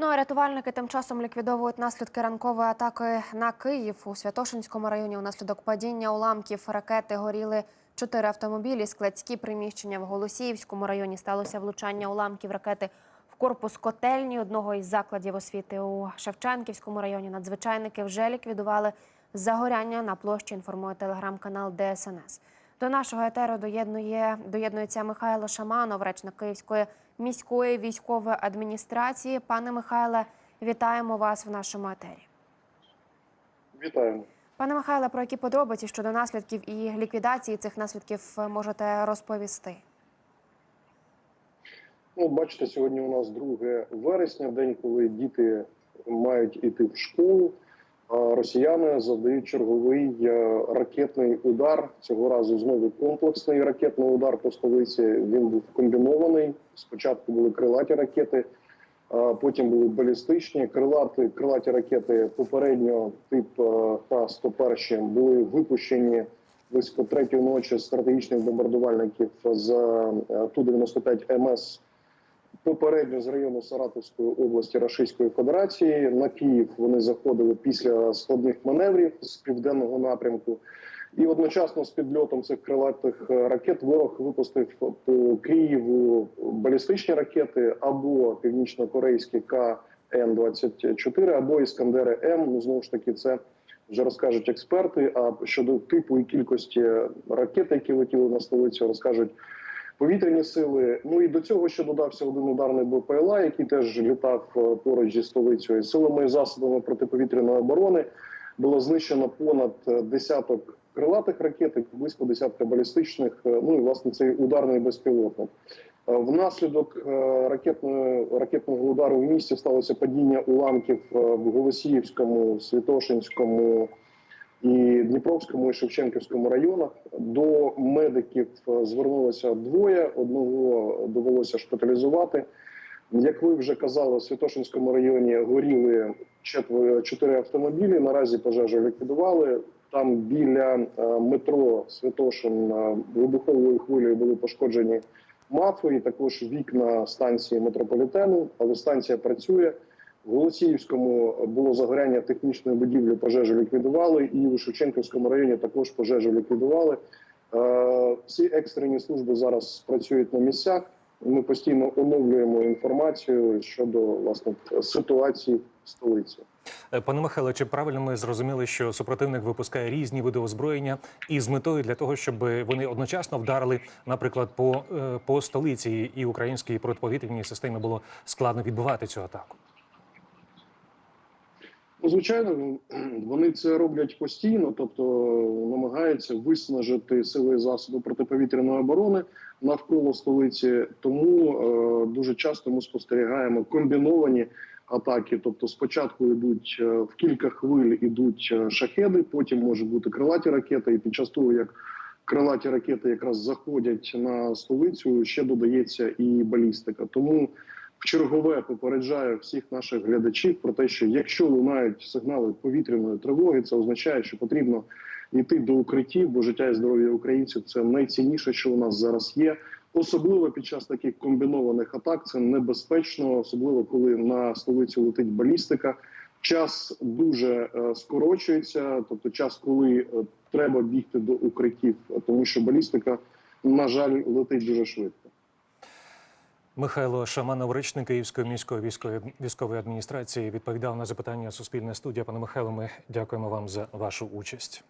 Ну а рятувальники тим часом ліквідовують наслідки ранкової атаки на Київ у Святошинському районі. Унаслідок падіння уламків ракети горіли чотири автомобілі. Складські приміщення в Голосіївському районі сталося влучання уламків ракети в корпус котельні одного із закладів освіти у Шевченківському районі. Надзвичайники вже ліквідували загоряння на площі. Інформує телеграм-канал ДСНС. До нашого етеру доєднує доєднується Михайло Шаманов, речник Київської міської військової адміністрації. Пане Михайле, вітаємо вас в нашому етері. Вітаємо. Пане Михайле, про які подробиці щодо наслідків і ліквідації цих наслідків можете розповісти? Ну, бачите, сьогодні у нас 2 вересня, день, коли діти мають іти в школу. Росіяни завдають черговий е, ракетний удар. Цього разу знову комплексний ракетний удар по столиці. Він був комбінований. Спочатку були крилаті ракети, потім були балістичні. Крилаті, крилаті ракети попередньо тип е, Х-101 були випущені близько третьої ночі стратегічних бомбардувальників з е, Ту-95 МС попередньо з району Саратовської області Російської Федерації. На Київ вони заходили після складних маневрів з південного напрямку. І одночасно з підльотом цих крилатих е, ракет ворог випустив по Києву балістичні ракети або північно-корейські КН-24, або Іскандери М. Ну знову ж таки, це вже розкажуть експерти. А щодо типу і кількості ракет, які летіли на столицю, розкажуть повітряні сили. Ну і до цього ще додався один ударний БПЛА, який теж літав е, поруч зі столицею. Силами і засобами протиповітряної оборони було знищено понад е, десяток крилатих ракет, близько десятка балістичних. е, Ну і власне цей ударний безпілотник. Внаслідок ракетної ракетного удару в місті сталося падіння уламків в Голосіївському, Святошинському і Дніпровському і Шевченківському районах. До медиків е, звернулося двоє. Одного довелося шпиталізувати. Як ви вже казали, в Святошинському районі горіли чотири автомобілі. Наразі пожежу ліквідували. Там біля е, метро Святошин е, вибуховою хвилею були пошкоджені мафи, і також вікна станції метрополітену. Але станція працює. В Голосіївському було загоряння технічної будівлі, пожежу ліквідували, і у Шевченківському районі також пожежу ліквідували. Е, Всі екстрені служби зараз працюють на місцях. Ми постійно оновлюємо інформацію щодо власне ситуації в столиці. Е, Пане Михайло, чи правильно ми зрозуміли, що супротивник випускає різні види озброєння із метою для того, щоб вони одночасно вдарили, наприклад, по, е, по столиці і українській протиповітряній системі було складно відбивати цю атаку? Ну, звичайно, вони це роблять постійно, тобто намагаються виснажити сили і засоби протиповітряної оборони навколо столиці. Тому е, дуже часто ми спостерігаємо комбіновані атаки. Тобто, спочатку йдуть е, в кілька хвиль ідуть е, шахеди, потім можуть бути крилаті ракети, і під час того, як крилаті ракети якраз заходять на столицю, ще додається і балістика. Тому в чергове попереджаю всіх наших глядачів про те, що якщо лунають сигнали повітряної тривоги, це означає, що потрібно йти до укриттів, бо життя і здоров'я українців це найцінніше, що у нас зараз є. Особливо під час таких комбінованих атак це небезпечно, особливо коли на столицю летить балістика. Час дуже е, скорочується, тобто час, коли е, треба бігти до укриттів, тому що балістика, на жаль, летить дуже швидко. Михайло Шаманов, речник Київської міської військової військової адміністрації, відповідав на запитання Суспільне студія. Пане Михайло, ми дякуємо вам за вашу участь.